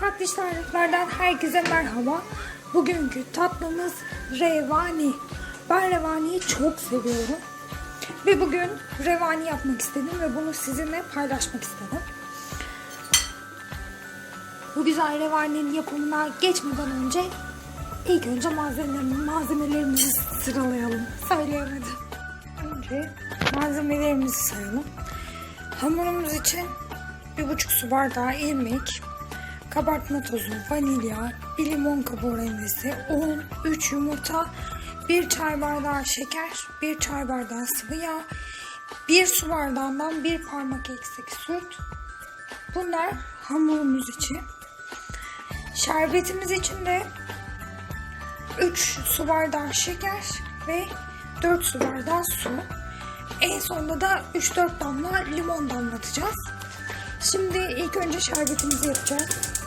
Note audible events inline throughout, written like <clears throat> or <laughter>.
Farklı tariflerden herkese merhaba. Bugünkü tatlımız revani. Ben revaniyi çok seviyorum. Ve bugün revani yapmak istedim ve bunu sizinle paylaşmak istedim. Bu güzel revaninin yapımına geçmeden önce ilk önce malzemelerimizi, malzemelerimizi sıralayalım. Söyleyemedim. Önce malzemelerimizi sayalım. Hamurumuz için bir buçuk su bardağı irmik, kabartma tozu, vanilya, bir limon kabuğu rendesi, un, 3 yumurta, 1 çay bardağı şeker, 1 çay bardağı sıvı yağ, 1 su bardağından 1 parmak eksik süt. Bunlar hamurumuz için. Şerbetimiz için de 3 su bardağı şeker ve 4 su bardağı su. En sonunda da 3-4 damla limon damlatacağız. Şimdi ilk önce şerbetimizi yapacağız.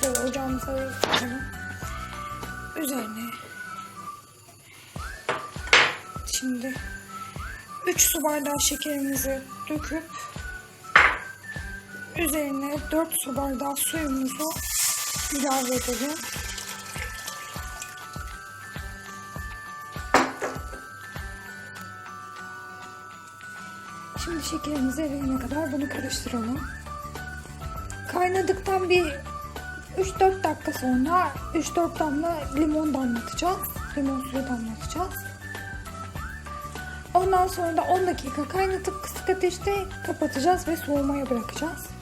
Şöyle ocağımıza yapalım. Üzerine şimdi 3 su bardağı şekerimizi döküp üzerine 4 su bardağı suyumuzu ilave edelim. Şimdi şekerimiz eriyene kadar bunu karıştıralım. Kaynadıktan bir 3-4 dakika sonra 3-4 damla limon damlatacağız. Limon suyu damlatacağız. Ondan sonra da 10 dakika kaynatıp kısık ateşte kapatacağız ve soğumaya bırakacağız.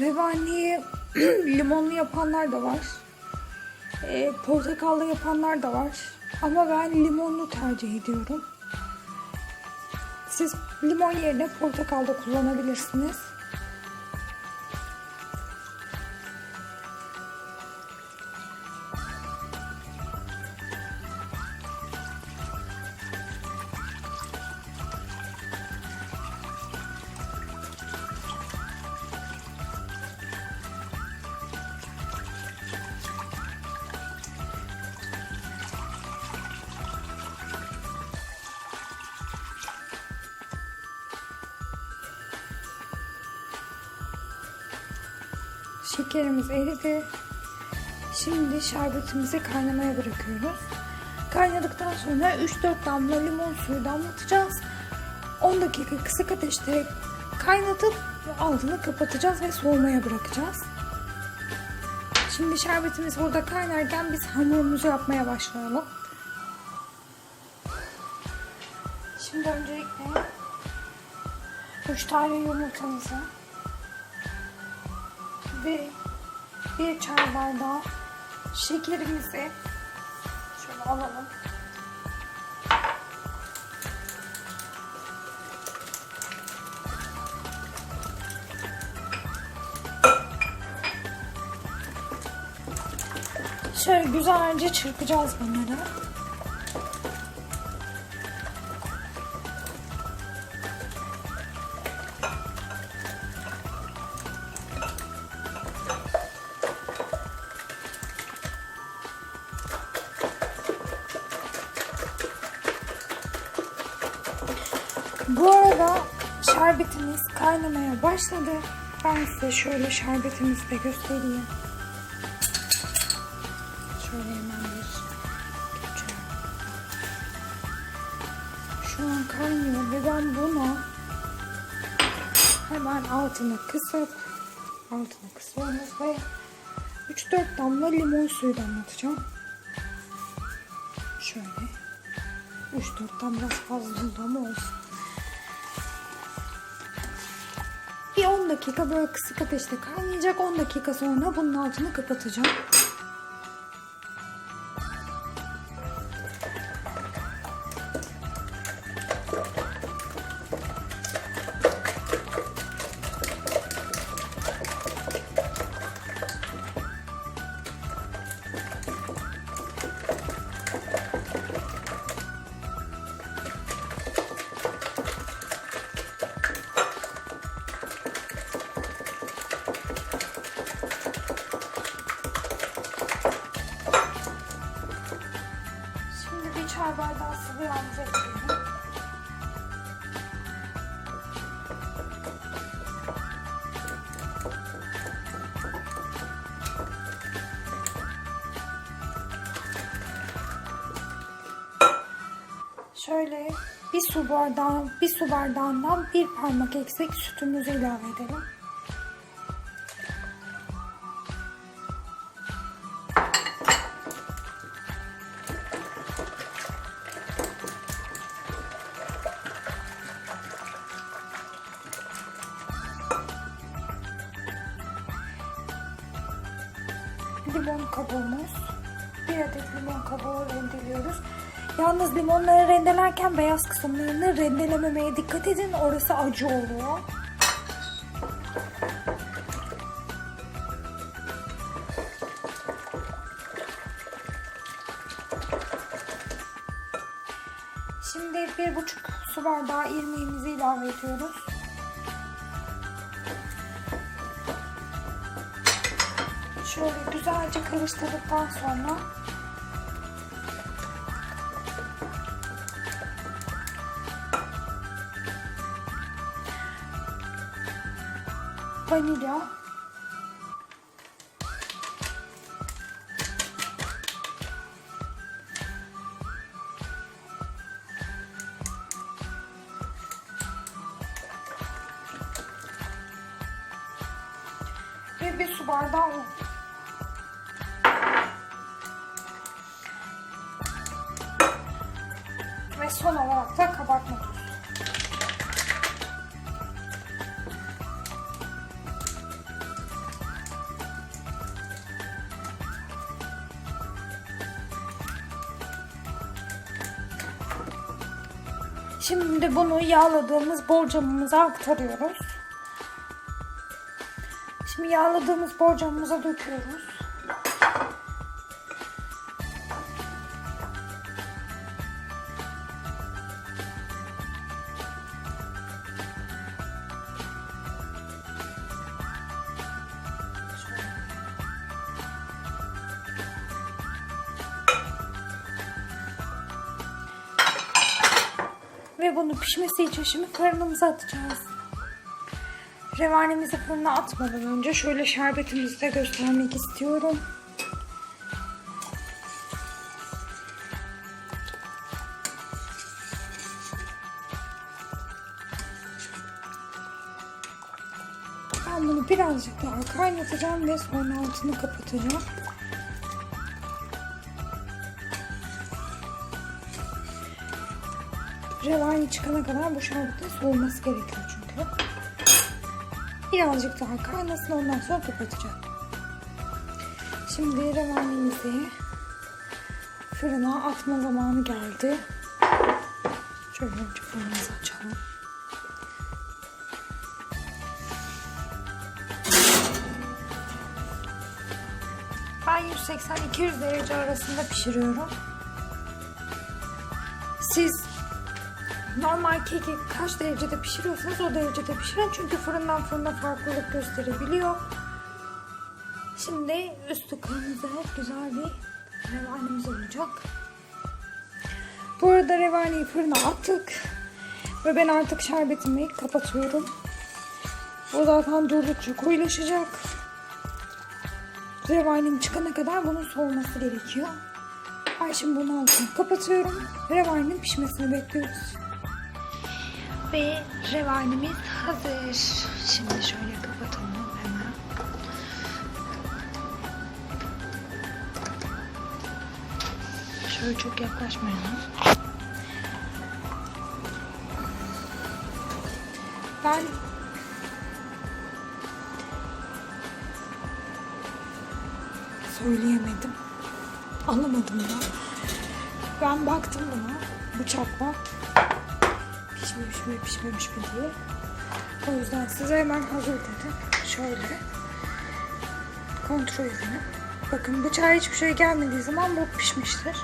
Revaniyi <clears throat> limonlu yapanlar da var. E, portakallı yapanlar da var. Ama ben limonlu tercih ediyorum. Siz limon yerine portakal da kullanabilirsiniz. Şekerimiz eridi. Şimdi şerbetimizi kaynamaya bırakıyoruz. Kaynadıktan sonra 3-4 damla limon suyu damlatacağız. 10 dakika kısık ateşte kaynatıp altını kapatacağız ve soğumaya bırakacağız. Şimdi şerbetimiz burada kaynarken biz hamurumuzu yapmaya başlayalım. Şimdi öncelikle 3 tane yumurtamızı ve bir çay bardağı şekerimizi şöyle alalım. Şöyle güzelce çırpacağız bunları. Başladı. Ben size şöyle şerbetimizi de göstereyim. Şöyle hemen bir. Şu an kaynıyor ve ben bunu hemen altını kısıp altını kısıyoruz ve 3-4 damla limon suyu damlatacağım. Şöyle 3-4 damla fazla oldu olsun. 10 dakika böyle kısık ateşte kaynayacak. 10 dakika sonra bunun altını kapatacağım. Şöyle bir su bardağı, bir su bardağından bir parmak eksik sütümüzü ilave edelim. Rendelerken beyaz kısımlarını rendelememeye dikkat edin. Orası acı oluyor. Şimdi bir buçuk su bardağı irmiğimizi ilave ediyoruz. Şöyle güzelce karıştırdıktan sonra vanilya ve bir su bardağı un. Ve son olarak da kabartma tozu. Şimdi bunu yağladığımız borcamımıza aktarıyoruz. Şimdi yağladığımız borcamımıza döküyoruz. Ve bunu pişmesi için şimdi fırınımıza atacağız. Revanemizi fırına atmadan önce şöyle şerbetimizi de göstermek istiyorum. Ben bunu birazcık daha kaynatacağım ve sonra altını kapatacağım. Revani çıkana kadar bu şerbetin soğuması gerekiyor çünkü. Birazcık daha kaynasın ondan sonra kapatacağım. Şimdi revanimizi fırına atma zamanı geldi. Şöyle önce fırınımızı açalım. Ben 180-200 derece arasında pişiriyorum. Siz normal keki kaç derecede pişiriyorsanız o derecede pişirin. Çünkü fırından fırına farklılık gösterebiliyor. Şimdi üstü kırmızı güzel bir revanimiz olacak. Bu arada revaniyi fırına attık. Ve ben artık şerbetimi kapatıyorum. O zaten durdukça koyulaşacak. Revanim çıkana kadar bunun soğuması gerekiyor. Ben şimdi bunu altını kapatıyorum. Revaninin pişmesini bekliyoruz. Ve revanimiz hazır. Şimdi şöyle kapatalım hemen. Şöyle çok yaklaşmayalım. Ben söyleyemedim. Anlamadım da. Ben baktım buna bıçakla. Pişmemiş mi pişmemiş mi diye. O yüzden size hemen hazır dedim. Şöyle. Kontrol edelim. Bakın bıçağa hiçbir şey gelmediği zaman bu pişmiştir.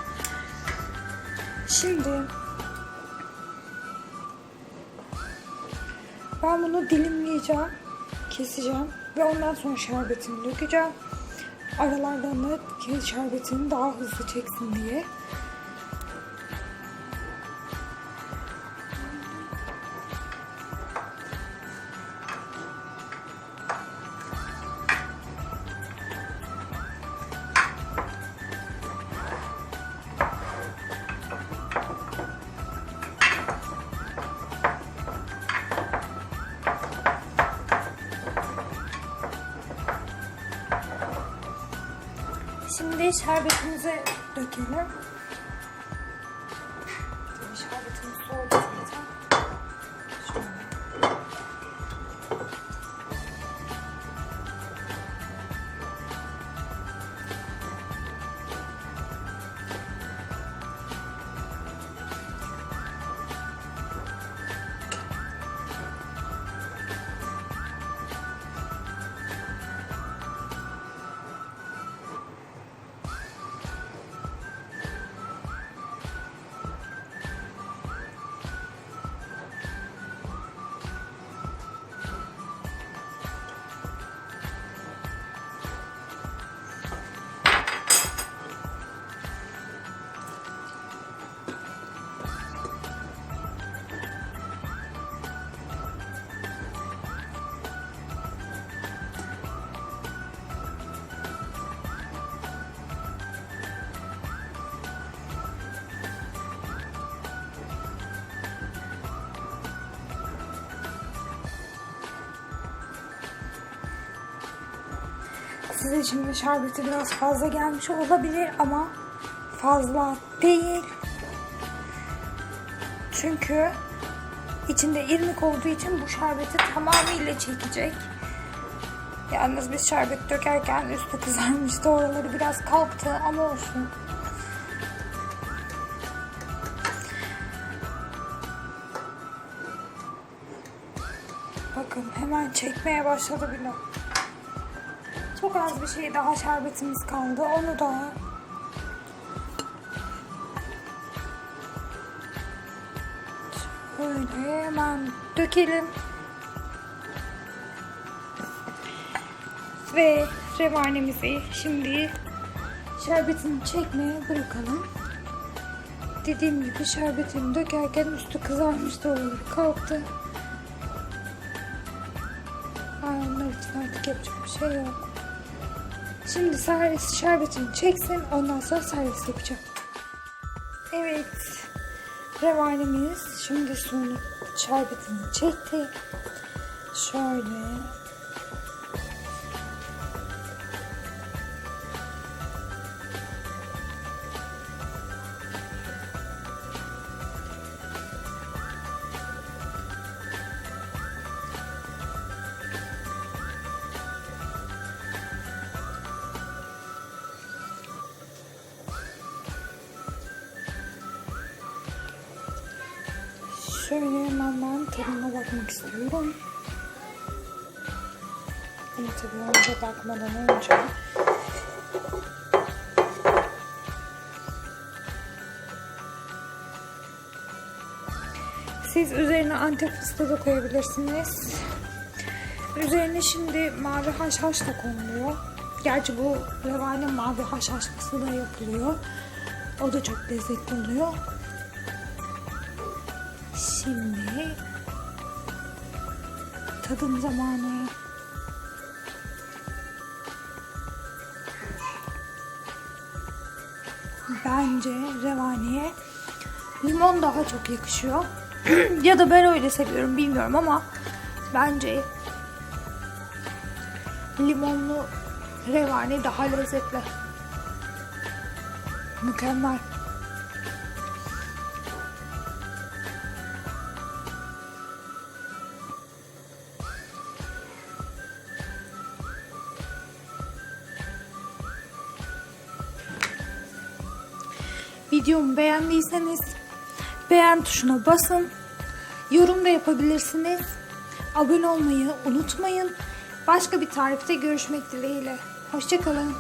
Şimdi ben bunu dilimleyeceğim, keseceğim ve ondan sonra şerbetini dökeceğim. Aralardan da şerbetini daha hızlı çeksin diye. Şimdi şerbetimizi dökelim. Şerbetimiz soğudu Size şimdi şerbeti biraz fazla gelmiş olabilir ama fazla değil. Çünkü içinde irmik olduğu için bu şerbeti tamamıyla çekecek. Yalnız biz şerbet dökerken üstü kızarmıştı. Oraları biraz kalktı ama olsun. Bakın hemen çekmeye başladı bile. Çok az bir şey daha şerbetimiz kaldı. Onu da şöyle hemen dökelim. Ve revanemizi şimdi şerbetini çekmeye bırakalım. Dediğim gibi şerbetini dökerken üstü kızarmıştı olur kalktı. Ay, onlar için artık yapacak bir şey yok. Şimdi servis şerbetini çeksin. Ondan sonra servis yapacağım. Evet. Revanemiz şimdi suyunu şerbetini çekti. Şöyle. Şöyle hemen tadına bakmak istiyorum. Ama tabii önce bakmadan önce Siz üzerine antep fıstığı da koyabilirsiniz. Üzerine şimdi mavi haşhaş da konuluyor. Gerçi bu revani mavi haşhaşlısı da yapılıyor. O da çok lezzetli oluyor. Şimdi tadım zamanı. Bence revaniye limon daha çok yakışıyor. <clears throat> ya da ben öyle seviyorum bilmiyorum ama bence limonlu revani daha lezzetli. Mükemmel. Videomu beğendiyseniz beğen tuşuna basın. Yorum da yapabilirsiniz. Abone olmayı unutmayın. Başka bir tarifte görüşmek dileğiyle. Hoşçakalın.